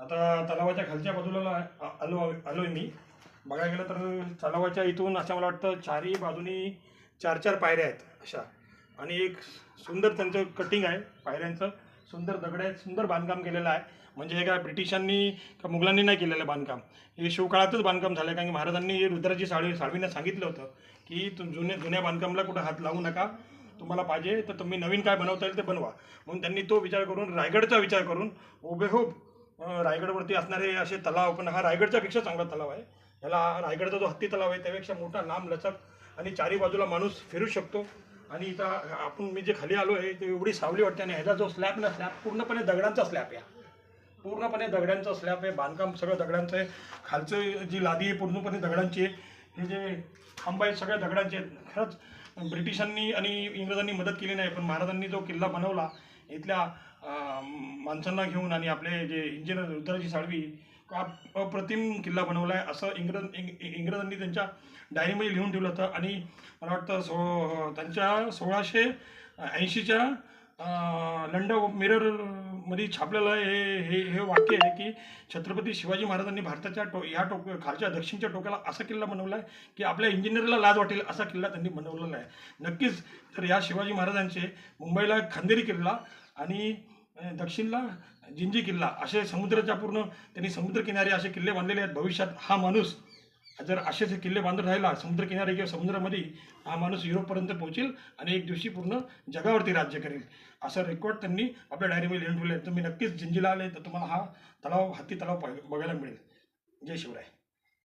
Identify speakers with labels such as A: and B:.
A: आता तलावाच्या खालच्या बाजूला आलो आलो आहे मी. बघायला गेलं तर तलावाच्या इथून असं मला वाटतं चारही बाजूनी चार चार पायऱ्या आहेत अशा. आणि एक सुंदर त्यांचं कटिंग आहे पायऱ्यांचं. सुंदर दगड आहे सुंदर बांधकाम केलेलं आहे. म्हणजे हे काय ब्रिटिशांनी का मुघलांनी नाही केलेलं बांधकाम. हे शिवकाळातच बांधकाम झालं आहे कारण की महाराजांनी रुद्राची साळवी साळवींना सांगितलं होतं की तुम जुन्या जुन्या बांधकामला कुठं हात लावू नका. तुम्हाला पाहिजे तर तुम्ही नवीन काय बनवता येईल ते बनवा. म्हणून त्यांनी तो विचार करून रायगडचा विचार करून उभेहूब हो- रायगडवरती असणारे असे तलाव पण हा रायगडच्या पेक्षा चांगला तलाव आहे. याला रायगडचा जो हत्ती तलाव आहे त्यापेक्षा मोठा लांब लचक आणि चारी बाजूला माणूस फिरू शकतो. आणि इथं आपण मी जे खाली आलो आहे ते एवढी सावली वाटते आणि ह्याचा जो स्लॅब ना स्लॅब पूर्णपणे दगडांचा स्लॅब आहे. पूर्णपणे दगडांचा स्लॅब आहे बांधकाम सगळं दगडांचं आहे. खालचं जी लादी आहे पूर्णपणे दगडांची आहे. हे जे खांब आहेत सगळ्या दगडांचे आहेत. खरंच ब्रिटिशांनी आणि इंग्रजांनी मदत केली नाही पण महाराजांनी जो किल्ला बनवला इथल्या माणसांना घेऊन आणि आपले जे इंजिनियर रुद्राजी साळवी अप्रतिम किल्ला बनवला आहे असं इंग्रज इंग- इंग्रजांनी त्यांच्या डायरीमध्ये लिहून ठेवलं होतं. आणि मला वाटतं सो त्यांच्या सोळाशे ऐंशीच्या लंड मिररमध्ये छापलेलं हे हे हे वाक्य आहे की छत्रपती शिवाजी महाराजांनी भारताच्या टो ह्या टोक खालच्या दक्षिणच्या टोक्याला असा किल्ला बनवला आहे की आपल्या इंजिनियरला लाज वाटेल असा किल्ला त्यांनी बनवलेला आहे. नक्कीच तर या शिवाजी महाराजांचे मुंबईला खंदेरी किल्ला आणि दक्षिणला जिंजी किल्ला असे समुद्राच्या पूर्ण त्यांनी समुद्रकिनारी असे किल्ले बांधलेले आहेत. भविष्यात हा माणूस जर असेच किल्ले बांधत राहिला समुद्रकिनारी किंवा समुद्रामध्ये हा माणूस युरोपपर्यंत पोहोचेल आणि एक दिवशी पूर्ण जगावरती राज्य करेल. असा रेकॉर्ड त्यांनी आपल्या डायरीमध्ये लिहून ठेवले तुम्ही नक्कीच जिंजीला आले तर तुम्हाला हा तलाव हत्ती तलाव बघायला मिळेल. जय शिवराय.